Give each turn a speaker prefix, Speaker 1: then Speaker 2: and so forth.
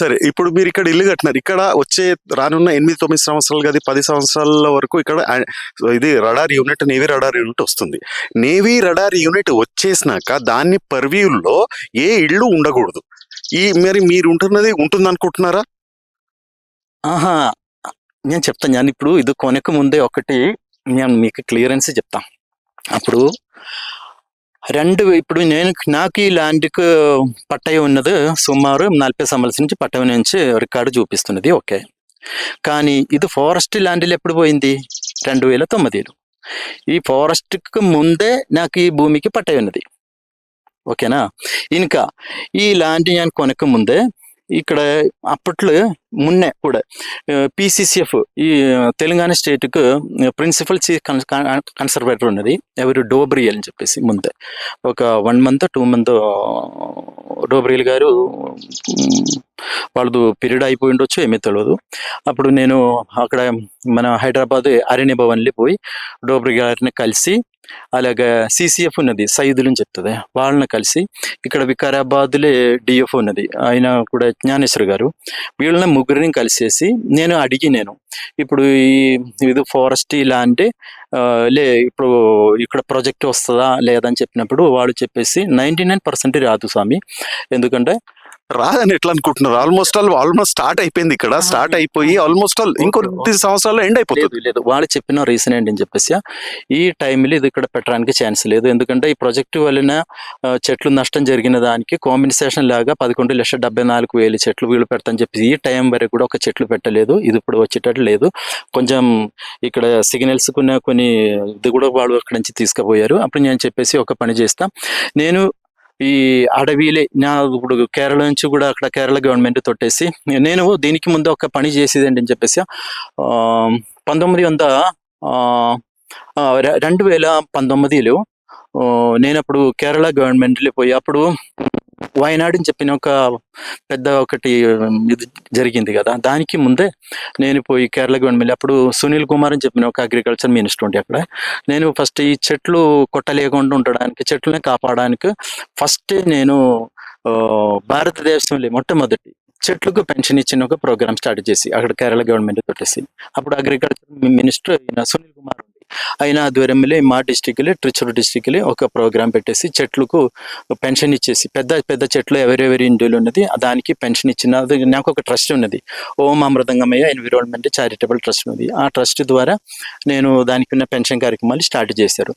Speaker 1: సరే ఇప్పుడు మీరు ఇక్కడ ఇల్లు కట్టినారు. ఇక్కడ వచ్చే రానున్న ఎనిమిది తొమ్మిది సంవత్సరాలు కదా పది సంవత్సరాల వరకు ఇక్కడ ఇది radar unit navy radar unit వస్తుంది. నేవీ రడార్ యూనిట్ వచ్చేసినాక దాన్ని పర్వ్యూల్లో ఏ ఇళ్ళు ఉండకూడదు. ఈ మరి మీరు ఉంటున్నది ఉంటుంది అనుకుంటున్నారా
Speaker 2: ఆహా నేను చెప్తాను. నేను ఇప్పుడు ఇది కొనక ముందే ఒకటి నేను మీకు క్లియరెన్స్ చెప్తాను. అప్పుడు రెండు ఇప్పుడు నేను నాకు ఈ ల్యాండ్కి పట్టయి ఉన్నది సుమారు నలభై సంవత్సరం నుంచి పట్టయి నుంచి రికార్డు చూపిస్తున్నది ఓకే. కానీ ఇది ఫారెస్ట్ ల్యాండ్లో ఎప్పుడు పోయింది? రెండు వేల తొమ్మిదిలో. ఈ ఫారెస్ట్కి ముందే నాకు ఈ భూమికి పట్టయి ఉన్నది. ఓకేనా? ఇంకా ఈ ల్యాండ్ నేను కొనక ముందే ఇక్కడ అప్పట్లో మున్నే కూడా పిసిసిఎఫ్ ఈ తెలంగాణ స్టేట్కు ప్రిన్సిపల్ చీఫ్ కన్సర్వేటర్ ఉన్నది. ఎవరు? డోబ్రియల్ అని చెప్పేసి ముందే. ఒక one month two month Dobriyal గారు మ్, వాళ్ళది పీరియడ్ అయిపోయి ఉండొచ్చు ఏమీ తెలియదు అప్పుడు నేను అక్కడ మన హైదరాబాద్ అరణ్య భవన్లో పోయి డోబ్రి గారిని కలిసి అలాగే సిసిఎఫ్ ఉన్నది సైదులు అని చెప్తుంది. వాళ్ళని కలిసి ఇక్కడ వికారాబాద్లే డిఎఫ్ ఉన్నది. ఆయన కూడా జ్ఞానేశ్వర్ గారు. వీళ్ళని ముగ్గురిని కలిసేసి నేను అడిగి నేను ఇప్పుడు ఈ ఇది ఫారెస్ట్ ల్యాండ్ లే ఇప్పుడు ఇక్కడ ప్రాజెక్ట్ వస్తుందా లేదని చెప్పినప్పుడు వాళ్ళు చెప్పేసి నైంటీ నైన్ పర్సెంట్ రాదు స్వామి. ఎందుకంటే
Speaker 1: రాదని ఎట్లా అనుకుంటున్నారు? ఆల్మోస్ట్ ఆల్ ఆల్మోస్ట్ స్టార్ట్ అయిపోయింది ఇక్కడ. స్టార్ట్ అయిపోయి ఆల్మోస్ట్ ఆల్ ఇంకొద్ది సంవత్సరాల్లో ఎండ్ అయిపోతుంది.
Speaker 2: లేదు. వాళ్ళు చెప్పిన రీజన్ ఏంటని చెప్పేసి ఈ టైంలో ఇది ఇక్కడ పెట్టడానికి ఛాన్స్ లేదు. ఎందుకంటే ఈ ప్రాజెక్టు వలన చెట్లు నష్టం జరిగిన దానికి కాంపెన్సేషన్ లాగా పదకొండు లక్షల డెబ్బై నాలుగు వేలు చెట్లు వీళ్ళు పెడతాని చెప్పి ఈ టైం వరకు కూడా ఒక చెట్లు పెట్టలేదు. ఇది ఇప్పుడు వచ్చేటట్టు లేదు. కొంచెం ఇక్కడ సిగ్నల్స్ కొన్ని కొన్ని ఇది కూడా వాళ్ళు అక్కడి నుంచి తీసుకుపోయారు. అప్పుడు నేను చెప్పేసి ఒక పని చేస్తా. నేను ఈ అడవిలే నా ఇప్పుడు కేరళ నుంచి కూడా అక్కడ కేరళ గవర్నమెంట్ తొట్టేసి నేను దీనికి ముందు ఒక పని చేసేది అని చెప్పేసి ఆ, పంతొమ్మిది వంద ఆ, రెండు వేల పంతొమ్మిదిలో నేను అప్పుడు కేరళ గవర్నమెంట్లో పోయి అప్పుడు వయనాడు అని చెప్పిన ఒక పెద్ద ఒకటి ఇది జరిగింది కదా. దానికి ముందే నేను పోయి కేరళ గవర్నమెంట్ అప్పుడు సునీల్ కుమార్ అని చెప్పిన ఒక అగ్రికల్చర్ మినిస్టర్ ఉండే అక్కడ. నేను ఫస్ట్ ఈ చెట్లు కొట్టలేకుండా ఉండడానికి చెట్లని కాపాడడానికి ఫస్ట్ నేను భారతదేశంలో మొట్టమొదటి చెట్లకు పెన్షన్ ఇచ్చిన ఒక ప్రోగ్రామ్ స్టార్ట్ చేసి అక్కడ కేరళ గవర్నమెంట్ తోటేసి. అప్పుడు అగ్రికల్చర్ మినిస్టర్ సునీల్ కుమార్ ఆయన ఆధ్వర్యంలో మా డిస్టిక్లే ట్రిచూర్ డిస్టిక్లే ఒక ప్రోగ్రామ్ పెట్టేసి చెట్లకు పెన్షన్ ఇచ్చేసి పెద్ద పెద్ద చెట్లు ఎవరెవరి ఇండియాలో ఉన్నది దానికి పెన్షన్ ఇచ్చిన నాకు ఒక ట్రస్ట్ ఉన్నది. Om Amritangamaya environment charitable trust ఉంది ఆ ట్రస్ట్ ద్వారా నేను దానికి ఉన్న పెన్షన్ కార్యక్రమాలు స్టార్ట్ చేశారు.